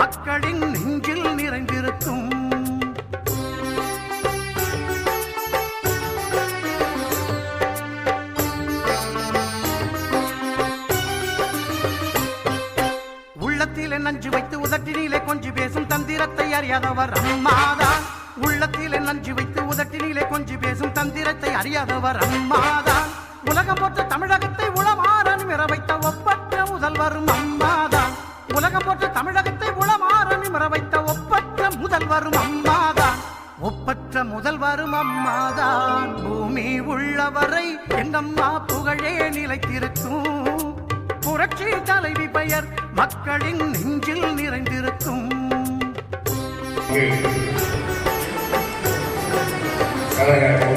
மக்களின் நெஞ்சில் நிறைந்திருக்கும். உள்ளத்திலே நஞ்சு வைத்து உதட்டினிலே கொஞ்சி பேசும் தந்திரத்தை அறியாதவர் அம்மாதான் உள்ளத்திலே நஞ்சு வைத்து உதட்டினிலே கொஞ்சி பேசும் தந்திரத்தை அறியாதவர் அம்மாதான் உலகம் போற்ற தமிழகத்தை உளமாறன் நிமிர வைத்த ஒப்பற்ற முதல்வரும் அம்மாதான் உலகம் போற்ற தமிழகத்தை உளமாற நிமிர வைத்த ஒப்பற்ற முதல்வரும் அம்மாதான். ஒப்பற்ற முதல்வரும் அம்மாதான். பூமி உள்ளவரை எங்கம்மா புகழே நிலைத்திருக்கும். புரட்சி தலைவி பெயர் மக்களின் நெஞ்சில் நிறைந்திருக்கும். கழக பொதுச்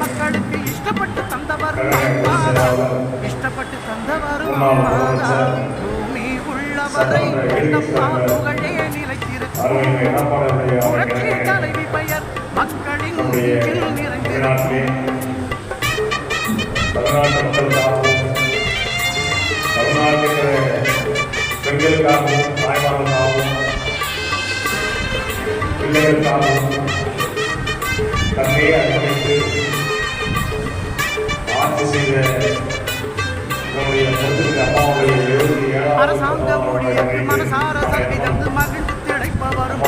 மக்களுக்கு இஷ்டப்பட்டு தந்தவரும் இஷ்டப்பட்டு தந்தவரும் பூமி உள்ளவரை புகழே நிலைத்திருக்கும் புரட்சி தலைவி பெயர் மக்களின் நிறைந்திருக்கும் பெண்களுக்காகவும் தாய்மார்களுக்காகவும் பிள்ளைகளுக்காகவும் தன்னையே அர்ப்பணித்து ஆட்சி செய்த நம்முடைய முத்திற்கு அம்மாவுடைய எழுபத்தி ஏழாவது மனசார சலுகை தந்து மகிழ்ந்து திளைப்பவரும்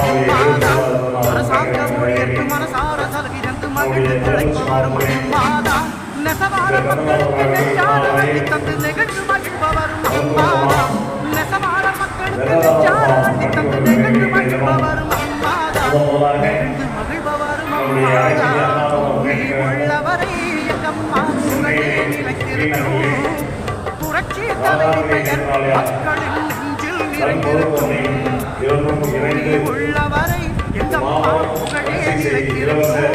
அரசாங்க ஊழியருக்கு மனசார சலுகை தந்து மகிழ்ந்து திளைப்பவரும் மாதா நெசவார மக்களுக்கு நெஞ்சார வண்டி தந்து நெகிழ்ந்து மகிழ்பவரும் மாதா நெசவார மக்களுக்கு நெஞ்சார வண்டி தலைவி பெயர் மக்களின் நெஞ்சில் நிறைந்திருக்கும் உள்ளவரை வாழ் புகழே நிலைத்திருக்கும்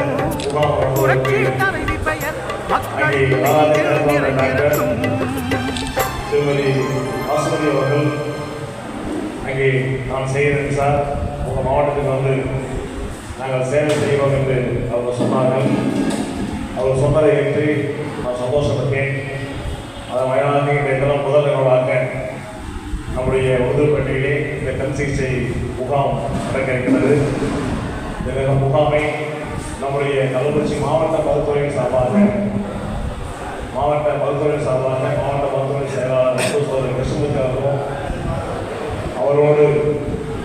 புரட்சி தலைவி பெயர் நிறைந்திருக்கும் அவர்கள் அங்கே நான் செய்கிறேன் சார். உங்கள் மாவட்டத்துக்கு வந்து நாங்கள் சேவை செய்கிறோம் என்று அவர் சொன்னார்கள். அவர் சொன்னதை ஏற்று நான் சந்தோஷப்பட்டேன். அதை மயிலாடுதுறை இந்த தினம் முதல் நிகழ்வாக நம்முடைய உதவிப்பட்டியிலே இந்த கண் சிகிச்சை முகாம் நடக்க இருக்கிறது இந்த முகாமை நம்முடைய கள்ளக்குறிச்சி மாவட்ட மருத்துவரின் சார்பாக மாவட்ட மருத்துவரின் சார்பாக மாவட்ட மருத்துவரின் செயலாளர் மருத்துவ சோதரி கிருஷ்ணமூர்த்தி அவர்களும் அவரோடு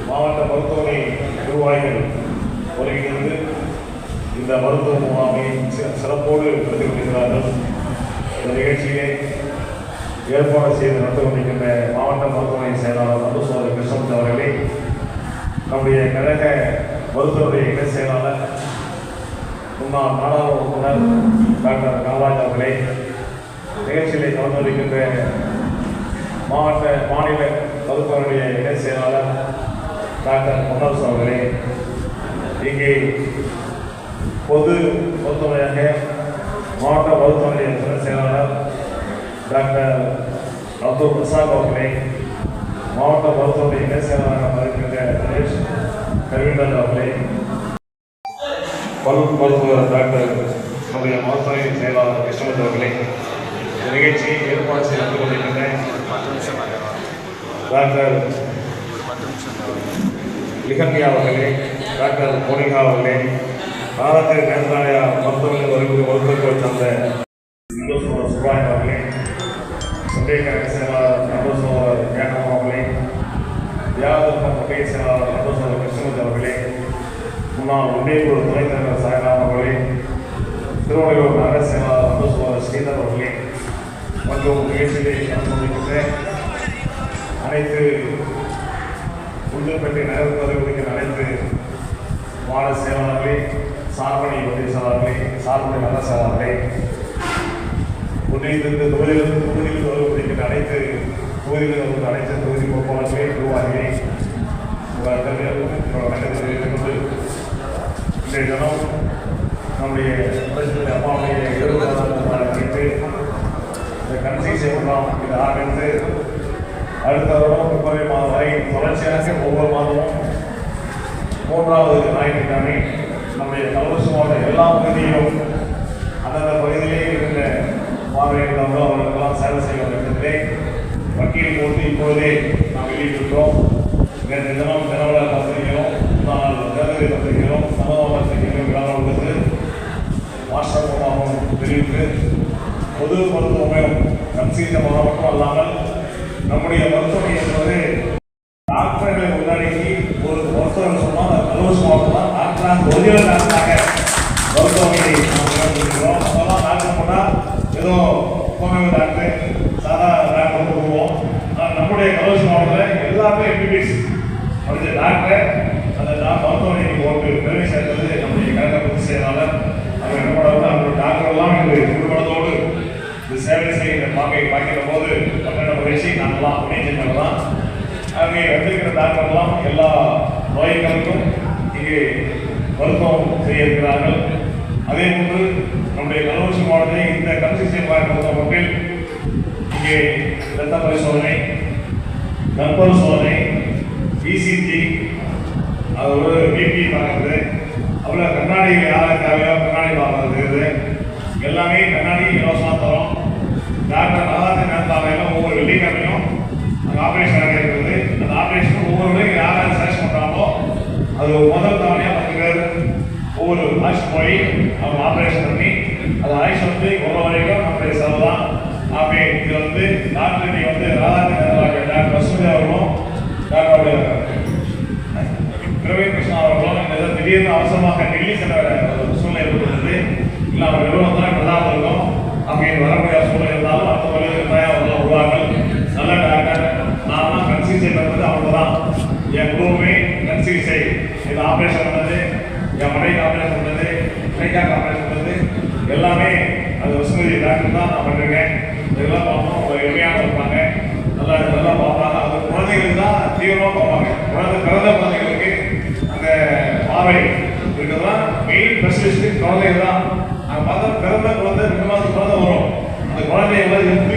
மாவட்ட மருத்துவமனை நிர்வாகிகள் ஒருங்கிணைந்து இந்த மருத்துவ முகாமை சிறப்போடு நடத்தி கொண்டிருக்கிறார்கள் இந்த நிகழ்ச்சியை ஏற்பாடு செய்து நடந்து கொண்டிருக்கின்ற மாவட்ட மருத்துவமனை செயலாளர் மருத்துவ சோதரி கிருஷ்ணமூர்த்தி அவர்களே நம்முடைய கழக மருத்துவருடைய இணை செயலாளர் முன்னாள் நாடாளுமன்ற உறுப்பினர் டாக்டர் காமராஜ் அவர்களே நிகழ்ச்சியிலே கலந்து கொண்டிருக்கின்ற மாவட்ட மாநில மருத்துவருடைய இணை செயலாளர் டாக்டர் பொன்னரசு அவர்களே இங்கே பொது மருத்துவமனையாக மாவட்ட மருத்துவமனை துணை செயலாளர் டாக்டர் அப்துல் பிரசாத் அவர்களே மாவட்ட மருத்துவமனை இணை செயலாளராக இருக்கின்ற நரேஷ் கவிந்தர் அவர்களே. பல் மருத்துவர் டாக்டர் நம்முடைய மருத்துவமனை செயலாளர் கிருஷ்ணமூர்த்தி அவர்களே இந்த நிகழ்ச்சியை ஏற்பாடு செய்து கொண்டிருக்கின்ற டாக்டர் லிகன்யா அவர்களே டாக்டர் மோனிகா அவர்களே பாரதிய நேந்திராலயா மருத்துவமனை வருகிற மருத்துவர்கள் சார்ந்த இந்துசுவர் அவர்களே சந்தேக செயலாளர் நம்பசோவர் ஏனம் அவர்களே வியாதர்ம பகை செயலாளர் நம்பசோவர் கிருஷ்ணமூர்த்தி அவர்களே முன்னாள் உதயபூர் துணைத் தலைவர் சாய்ராம் அவர்களே திருவள்ளுவர் நகர செயலாளர் நம்பசோவர் ஸ்ரீதர் அவர்களே மற்றும் நிகழ்ச்சியிலே கலந்து கொண்டிருக்கின்ற அனைத்து உளுந்தூர்பேட்டை நகர பகுதிகளுக்கு அனைத்து வார்டு செயலாளர்களே சார்பணி உதவி செயலாளர்களே சார்பணி நகர செயலாளர்களே ஒன்றியத்திலிருந்து தொகுதியிலிருந்து தொகுதியில் தொடர்புடைய அனைத்து தொகுதிகளில் உள்ள அனைத்து தொகுதி பொறுப்பாளர்களே நிர்வாகிகளே உங்கள் தலைவர்களுக்கும் கொண்டு இன்றைய தினம் நம்முடைய பிரதமர் அம்மாவுடைய இருபது இந்த கண் சிகிச்சை இது ஆரம்பித்து அடுத்த வருடம் பிப்ரவரி மாதம் வரை தொடர்ச்சியாக ஒவ்வொரு மாதமும் மூன்றாவது ஞாயிற்றுக்கிழமை நம்முடைய கலவசமான எல்லா பகுதியிலும் அந்தந்த பகுதியிலே இருக்கின்ற பார்வையிடங்களோ அவர்களுக்கெல்லாம் சேவை செய்ய வேண்டியதிலே வக்கீல் போட்டு இப்பொழுதே நாம் வெளியிட்டிருக்கிறோம். நேற்று தினம் தினவள பத்திரிகையும் முன்னாள் தேர்தலை சமூக பத்திரிகைகளும் உள்ளது. மாஸ்டர் மூலமாகவும் தெரிவித்து பொது மருத்துவமனை கண் சிகிச்சை முகாம் மட்டும் அல்லாமல் நம்முடைய மருத்துவமனை என்பது டாக்டர்களை முன்னாடிக்கு ஒரு மருத்துவர் சொன்னால் அது கலூர் மாவட்டம் தான் டாக்டராக ஒரிஜினல் டாக்டராக மருத்துவமனை நாம் நடத்திருக்கிறோம் அப்போல்லாம் டாக்டர் போனால் ஏதோ கோமேவ டாக்டர் சாதா டாக்டர் போடுவோம் ஆனால் நம்முடைய கலூர் மாவட்டத்தில் எல்லாமே எம்பிபிஎஸ் படித்த டாக்டர் அந்த டா- மருத்துவமனைக்கு ஓட்டு பெருமை சேர்ந்தது நம்முடைய கழக பொதுச் செயலாளர் அவர் என்ன பண்ணுவாங்க அவருடைய டாக்டர் எல்லாம் இன்று குடும்பத்தோடு இந்த சேவை செய்கிற பாங்கை பார்க்கிற போது பன்னெண்டு மகிழ்ச்சி நாங்களாம் துணை அங்கே வந்திருக்கிற டாக்டர்லாம் எல்லா நோய்களுக்கும் இங்கே மருத்துவம் செய்ய இருக்கிறார்கள் அதே போன்று நம்முடைய கள்ளக்குறிச்சி மாவட்டத்தை இந்த கண் சிகிச்சை மருத்துவமனையில் இங்கே இரத்த பரிசோதனை கற்பல் சோதனை இசிஜி அது ஒரு பிபி பார்க்குறது அவ்வளோ கண்ணாடி யாருக்கு தேவையோ கண்ணாடி பார்க்கறது எல்லாமே கண்ணாடி இலவசமாக தரோம். டாக்டர் நகாத நேரத்தாவையில் ஒவ்வொரு வெள்ளிக்கிழமையும் அங்கே ஆப்ரேஷன் நடக்கிறது அந்த ஆப்ரேஷன் ஒவ்வொரு முறையும் யார் யார் செலக்ட் பண்ணுறாங்களோ அது முதல் தவணையாக பத்து பேர் ஒவ்வொரு ஆயுஷ் போய் அவங்க ஆப்ரேஷன் பண்ணி அது ஆயுஷ் வந்து இவ்வளோ வரைக்கும் நம்முடைய செலவு தான் அப்படி இது வந்து டாக்டர் நீ வந்து ராதாகிருஷ்ணன் நேரத்தாவை டாக்டர் வசூதி அவர்களும் டாக்டர் பிரவீன் கிருஷ்ணா அவர்களும் ஏதோ திடீர்னு அவசரமாக டெல்லி சென்ற சூழ்நிலை ஏற்பட்டது இல்லை அவர் நிறுவனம் தான் நல்லா இருக்கும் அங்கே வர சூழல் சூழ்நிலை இருந்தாலும் அடுத்த தொழிலுக்கு தயார் அவர்கள் வருவார்கள். நல்ல டாக்டர் நான் கண் சிகிச்சை பண்ணுறது அவங்க தான். என் குடும்பமே கண் சிகிச்சை இது ஆப்ரேஷன் பண்ணது என் மனைவி ஆப்ரேஷன் பண்ணது கைக்காக ஆப்ரேஷன் பண்ணது எல்லாமே அது வசூலி டாக்டர் தான் நான் பண்ணிருக்கேன். இதெல்லாம் பார்ப்போம். ஒரு எளிமையாக இருப்பாங்க. நல்லா நல்லா பார்ப்பாங்க. அது குழந்தைகளுக்கு தான் தீவிரமாக பார்ப்பாங்க. குழந்தை பிறந்த குழந்தைகளுக்கு அந்த பார்வை ஸ்பெஷலிஸ்ட் குழந்தைங்க தான். நாங்கள் பார்த்தா பிறந்த குழந்தை ரெண்டு மாதம் குழந்தை வரும் அந்த குழந்தைய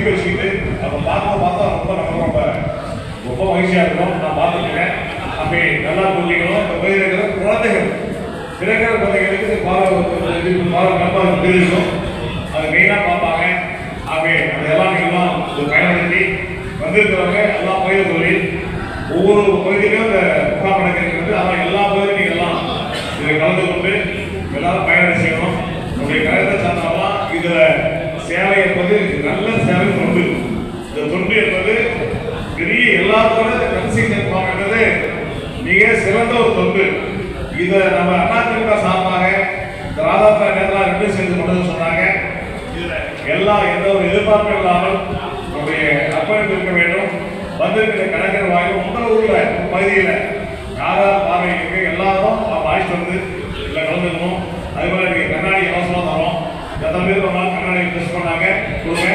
வந்து தூக்கி வச்சுக்கிட்டு பார்க்க பார்த்தா ரொம்ப நம்ம ரொம்ப ரொம்ப மகிழ்ச்சியாக இருக்கும். நான் பார்த்துருக்கேன் அப்படி நல்லா புரிஞ்சுக்கணும் இப்போ பகுதியில் இருக்கிற குழந்தைகள். பிறக்கிற குழந்தைகளுக்கு பார்வை பாரம் பார்வை கண்பார்வை அது மெயினாக பார்ப்பாங்க. அப்படி அதெல்லாம் நீங்களும் ஒரு பயன்படுத்தி வந்திருக்கிறவங்க எல்லா பயிர் தொழில் ஒவ்வொரு பகுதியிலும் இந்த முகாம் நடக்கிறது ஆனால் எல்லா பகுதியும் நீங்கள் எல்லாம் இதில் கலந்து கொண்டு எல்லாரும் பயணம் செய்யணும். நம்முடைய கருத்தை சார்ந்தவங்களாம் இதில் சேவை என்பது நல்ல சேவை தொண்டு இந்த தொண்டு என்பது பெரிய எல்லாத்தோட கடைசி முகாம் என்பது மிக சிறந்த ஒரு தொண்டு. இதை நம்ம அதிமுக சார்பாக இந்த ராதாபுர நேரத்தில் ரெண்டு சேர்ந்து கொண்டு சொன்னாங்க. இதில் எல்லா எந்த ஒரு எதிர்பார்ப்பும் இல்லாமல் நம்முடைய அர்ப்பணிப்பு இருக்க வேண்டும். வந்திருக்கிற கணக்கர் வாங்கி உங்கள் ஊரில் பகுதியில் யாரா பார்வை எல்லாரும் அவங்க அழைச்சிட்டு வந்து இதில் கலந்துக்கணும். அதே மாதிரி கண்ணாடி இலவசமாக தரோம் எத்தனை பேர் ஒரு பண்ணாங்க கொடுங்க.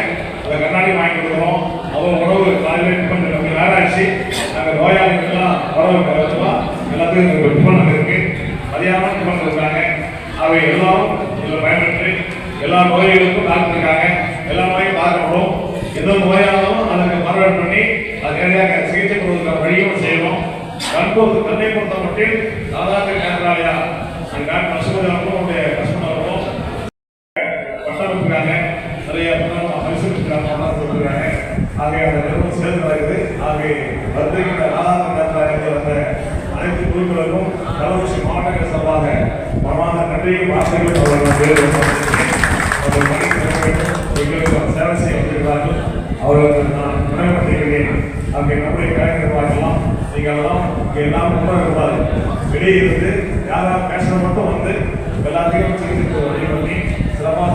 அந்த கண்ணாடி வாங்கி கொடுக்குறோம் அவங்க உணவு காலையில் டிஃபன் நமக்கு நேரம் ஆச்சு நாங்கள் நோயாளிகள்லாம் வரவு வச்சுலாம் எல்லாத்துக்கும் டிஃபன் இருக்குது மதியானம் டிஃபன் கொடுக்குறாங்க அவை எல்லாரும் இதில் பயன்பெற்று எல்லா நோய்களுக்கும் பார்த்துருக்காங்க இருக்காங்க எல்லா நோயும் பார்க்கப்படும் எந்த நோயாலும் அதற்கு மறுவடை பண்ணி அது நேரடியாக சிகிச்சை கொடுக்குற வழியும் செய்யணும். கண்போது கண்ணை பொறுத்த மட்டும் சாதாரண கேந்திராலயா அந்த டாக்டர் ஆகவே அந்த நிறுவனம் சேர்ந்து வருகிறது. ஆகவே வந்திருக்கிற ஆதார நேரத்தில் வந்த அனைத்து குழுக்களுக்கும் கள்ளக்குறிச்சி மாவட்ட சார்பாக மனமார்ந்த நன்றியை வார்த்தைகளும் அவர்கள் அவர்கள் பணி செய்ய வேண்டும். எங்களுக்கு சேவை செய்ய வந்திருக்கிறார்கள். அவர்களுக்கு நான் நினைவுபடுத்துகிறேன் அங்கே நம்முடைய கலைஞர் பார்க்கலாம். நீங்கள் எல்லாம் எல்லாம் ரொம்ப இருப்பாரு வெளியே இருந்து யாராவது பேசுகிற மட்டும் வந்து எல்லாத்தையும் வழி பண்ணி சிறப்பாக